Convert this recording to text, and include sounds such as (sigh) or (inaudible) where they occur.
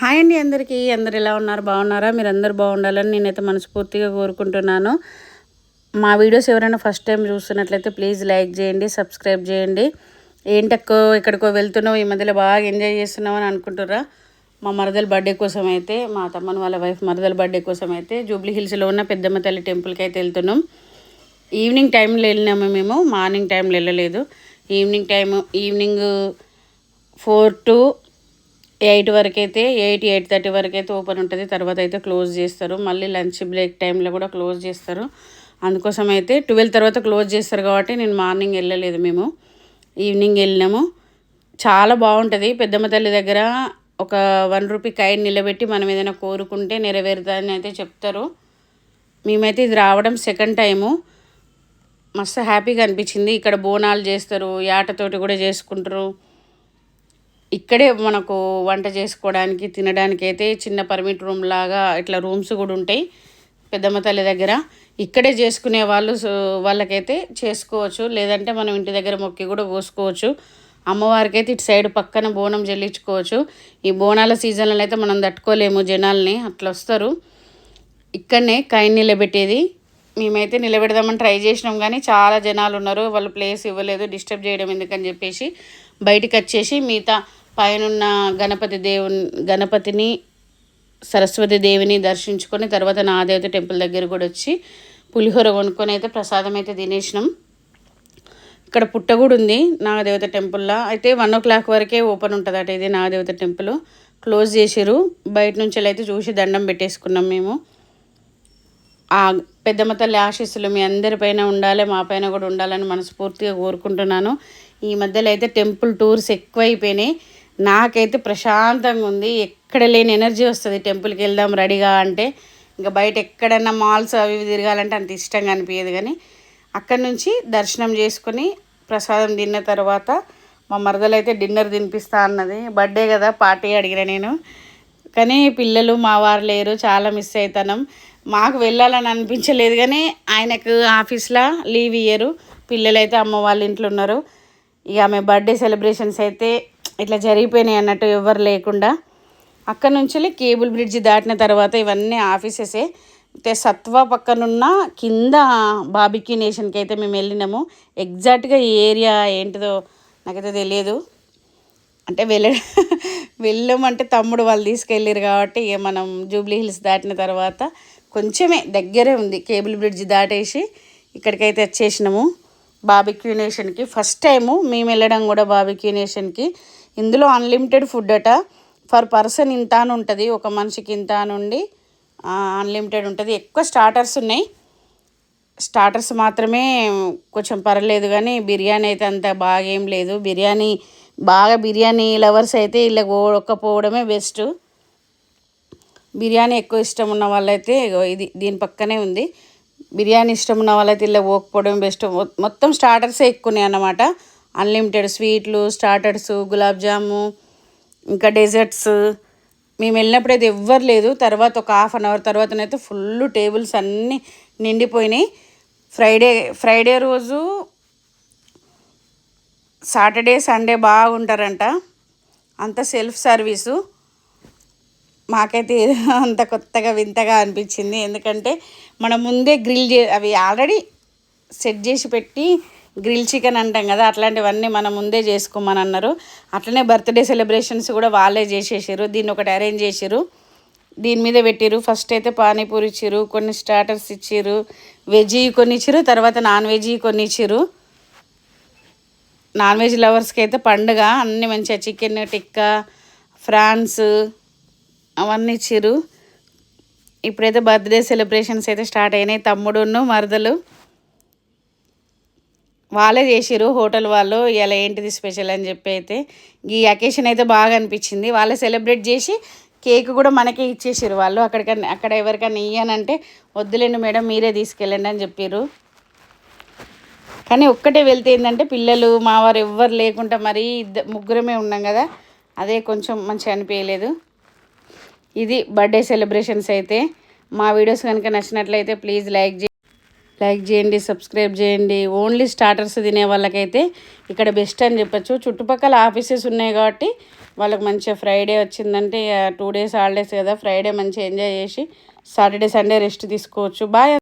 Hi అండి అందరికీ. అందరు ఎలా ఉన్నారు? బాగున్నారా? మీరు అందరు బాగుండాలని నేనైతే మనస్ఫూర్తిగా కోరుకుంటున్నాను. మా వీడియోస్ ఎవరైనా ఫస్ట్ టైం చూస్తున్నట్లయితే ప్లీజ్ లైక్ చేయండి సబ్స్క్రైబ్ చేయండి. ఏంటక్కో ఎక్కడికో వెళ్తున్నావు ఈ మధ్యలో బాగా ఎంజాయ్ చేస్తున్నావు అని అనుకుంటుర్రా? మా మరదల బర్త్డే కోసం అయితే మా తమ్మని వాళ్ళ వైఫ్ మరదల బర్త్డే కోసం అయితే జూబ్లీ హిల్స్లో ఉన్న పెద్దమ్మ తల్లి టెంపుల్కి అయితే వెళ్తున్నాం. ఈవినింగ్ టైంలో వెళ్ళినాము మేము మార్నింగ్ టైంలో వెళ్ళలేదు. Evening time evening four to eight వరకు అయితే ఎయిట్ ఎయిట్ థర్టీ వరకు అయితే ఓపెన్ ఉంటుంది. తర్వాత అయితే క్లోజ్ చేస్తారు. మళ్ళీ లంచ్ బ్రేక్ టైంలో కూడా క్లోజ్ చేస్తారు. అందుకోసం అయితే ట్వెల్వ్ తర్వాత క్లోజ్ చేస్తారు కాబట్టి నేను మార్నింగ్ వెళ్ళలేదు మేము. ఈవినింగ్ వెళ్ళినాము. చాలా బాగుంటుంది. పెద్దమ్మ తల్లి దగ్గర ఒక వన్ రూపీ కైడ్ నిలబెట్టి మనం ఏదైనా కోరుకుంటే నెరవేరుతుందని అయితే చెప్తారు. మేమైతే ఇది రావడం సెకండ్ టైము. మస్తు హ్యాపీగా అనిపించింది. ఇక్కడ బోనాలు చేస్తారు. యాటతోటి కూడా చేసుకుంటారు. ఇక్కడే మనకు వంట చేసుకోవడానికి తినడానికి అయితే చిన్న పర్మిట్ రూమ్ లాగా ఇట్లా రూమ్స్ కూడా ఉంటాయి పెద్దమ్మ తల్లి దగ్గర. ఇక్కడే చేసుకునే వాళ్ళు వాళ్ళకైతే చేసుకోవచ్చు. లేదంటే మనం ఇంటి దగ్గర మొక్కి కూడా కోసుకోవచ్చు అమ్మవారికి అయితే ఇటు సైడ్ పక్కన బోనం చెల్లించుకోవచ్చు ఈ బోనాల సీజన్లో అయితే మనం తట్టుకోలేము జనాల్ని అట్లా వస్తారు. ఇక్కడనే కైన్ నిలబెట్టేది. మేమైతే నిలబెడదామని ట్రై చేసినాం కానీ చాలా జనాలు ఉన్నారు. వాళ్ళు ప్లేస్ ఇవ్వలేదు డిస్టర్బ్ చేయడం ఎందుకని చెప్పేసి బయటికి వచ్చేసి మిగతా పైనున్న గణపతి దేవుని గణపతిని సరస్వతి దేవిని దర్శించుకొని తర్వాత నాదేవత టెంపుల్ దగ్గర కూడా వచ్చి పులిహోర కొనుక్కొని అయితే ప్రసాదం అయితే తినేసినాం. ఇక్కడ పుట్ట కూడా ఉంది నాగదేవత టెంపుల్లో. అయితే వన్ ఓ క్లాక్ వరకే ఓపెన్ ఉంటుంది అట ఇది నాగదేవత టెంపుల్. క్లోజ్ చేసిరు బయట నుంచి అయితే చూసి దండం పెట్టేసుకున్నాం మేము. ఆ పెద్దమ్మ తల్లి ఆశీస్సులు మీ అందరిపైన ఉండాలి మా పైన కూడా ఉండాలని మనస్ఫూర్తిగా కోరుకుంటున్నాను. ఈ మధ్యలో అయితే టెంపుల్ టూర్స్ ఎక్కువైపోయినాయి. నాకైతే ప్రశాంతంగా ఉంది. ఎక్కడ లేని ఎనర్జీ వస్తుంది. టెంపుల్కి వెళ్దాం రెడీగా అంటే ఇంకా బయట ఎక్కడన్నా మాల్స్ అవి ఇవి తిరగాలంటే అంత ఇష్టంగా అనిపించదు కానీ అక్కడి నుంచి దర్శనం చేసుకుని ప్రసాదం తిన్న తర్వాత మా మరదలైతే డిన్నర్ తినిపిస్తా అన్నది. బర్త్డే కదా పార్టీ అడిగిన నేను. కానీ పిల్లలు మా వారు లేరు. చాలా మిస్ అవుతాం మాకు వెళ్ళాలని అనిపించలేదు కానీ ఆయనకు ఆఫీస్లో లీవ్ ఇయ్యరు. పిల్లలు అయితే అమ్మ వాళ్ళ ఇంట్లో ఉన్నారు. ఇక ఆమె బర్త్డే సెలబ్రేషన్స్ అయితే ఇట్లా జరిగిపోయినాయి అన్నట్టు ఎవరు లేకుండా. అక్కడ నుంచి కేబుల్ బ్రిడ్జ్ దాటిన తర్వాత ఇవన్నీ ఆఫీసెసే. అయితే సత్వ పక్కనున్న కింద బాబిక్యూ నేషన్కి అయితే మేము వెళ్ళినాము. ఎగ్జాక్ట్గా ఈ ఏరియా ఏంటిదో నాకైతే తెలియదు. అంటే వెళ్ళ వెళ్ళమంటే తమ్ముడు వాళ్ళు తీసుకెళ్ళారు కాబట్టి ఇక మనం జూబ్లీ హిల్స్ దాటిన తర్వాత కొంచెమే దగ్గరే ఉంది కేబుల్ బ్రిడ్జ్ దాటేసి ఇక్కడికైతే వచ్చేసినాము. బాబిక్యూ నేషన్కి ఫస్ట్ టైము మేము వెళ్ళడం కూడా బాబిక్యూ నేషన్కి. ఇందులో అన్లిమిటెడ్ ఫుడ్ అట. ఫర్ పర్సన్ ఇంత అని ఉంటుంది ఒక మనిషికి ఇంత నుండి అన్లిమిటెడ్ ఉంటుంది. ఎక్కువ స్టార్టర్స్ ఉన్నాయి. స్టార్టర్స్ మాత్రమే కొంచెం పర్లేదు కానీ బిర్యానీ అయితే అంత బాగా ఏం లేదు. బిర్యానీ బాగా బిర్యానీ లవర్స్ అయితే ఇలా ఒక్కపోవడమే బెస్ట్ బిర్యానీ ఎక్కువ ఇష్టం ఉన్న వాళ్ళైతే ఇది దీని పక్కనే ఉంది. బిర్యానీ ఇష్టం ఉన్న వాళ్ళైతే ఇలా పోకపోవడం బెస్ట్ మొత్తం స్టార్టర్సే ఎక్కువనే అన్నమాట అన్లిమిటెడ్ స్వీట్లు స్టార్టర్స్ గులాబ్ జాము ఇంకా డెజర్ట్స్ మేము వెళ్ళినప్పుడు అయితే ఎవ్వరు లేదు. తర్వాత ఒక హాఫ్ అన్ అవర్ తర్వాతనైతే ఫుల్ టేబుల్స్ అన్నీ నిండిపోయినాయి. ఫ్రైడే ఫ్రైడే రోజు సాటర్డే సండే బాగుంటారంట. అంత సెల్ఫ్ సర్వీసు మాకైతే (laughs) అంత కొత్తగా వింతగా అనిపించింది. ఎందుకంటే మనం ముందే గ్రిల్ చే అవి ఆల్రెడీ సెట్ చేసి పెట్టి గ్రిల్ చికెన్ అంటాం కదా అట్లాంటివన్నీ మనం ముందే చేసుకోమని అన్నారు. అట్లనే బర్త్డే సెలబ్రేషన్స్ కూడా వాళ్ళే చేసేసారు దీన్ని ఒకటి అరేంజ్ చేసారు దీని మీద పెట్టిరు ఫస్ట్ అయితే పానీపూరి ఇచ్చారు కొన్ని స్టార్టర్స్ ఇచ్చారు వెజ్ కొన్ని ఇచ్చారు తర్వాత నాన్ వెజ్ కొన్ని ఇచ్చారు నాన్ వెజ్ లవర్స్కి అయితే పండుగ అన్నీ మంచిగా చికెన్ టిక్కా ఫ్రాన్స్ అవన్నీ ఇచ్చారు ఇప్పుడైతే బర్త్డే సెలబ్రేషన్స్ అయితే స్టార్ట్ అయినాయి. తమ్ముడును మరదలు. వాళ్ళే చేసిరు హోటల్ వాళ్ళు ఇలా ఏంటిది స్పెషల్? అని చెప్పి అయితే ఈ అకేషన్ అయితే బాగా అనిపించింది. వాళ్ళే సెలబ్రేట్ చేసి కేక్ కూడా మనకే ఇచ్చేసారు వాళ్ళు. అక్కడికన్నా అక్కడ ఎవరికైనా ఇయ్యానంటే వద్దులేండి మేడం మీరే తీసుకెళ్ళండి అని చెప్పారు కానీ ఒక్కటే వెళ్తే ఏంటంటే పిల్లలు మా వారు ఎవ్వరు లేకుండా మరీ ఇద్దరు ముగ్గురమే ఉన్నాం కదా అదే కొంచెం మంచిగా అనిపించలేదు ఇది బర్త్డే సెలబ్రేషన్స్ అయితే. మా వీడియోస్ కనుక నచ్చినట్లయితే ప్లీజ్ లైక్ లైక్ చేయండి సబ్స్క్రైబ్ చేయండి. ఓన్లీ స్టార్టర్స్ తినే వాళ్ళకైతే ఇక్కడ బెస్ట్ అని చెప్పొచ్చు. చుట్టుపక్కల ఆఫీసెస్ ఉన్నాయి కాబట్టి వాళ్ళకి మంచిగా ఫ్రైడే వచ్చిందంటే టూ డేస్ హాలిడేస్ కదా ఫ్రైడే మంచిగా ఎంజాయ్ చేసి సాటర్డే సండే రెస్ట్ తీసుకోవచ్చు. బాయ్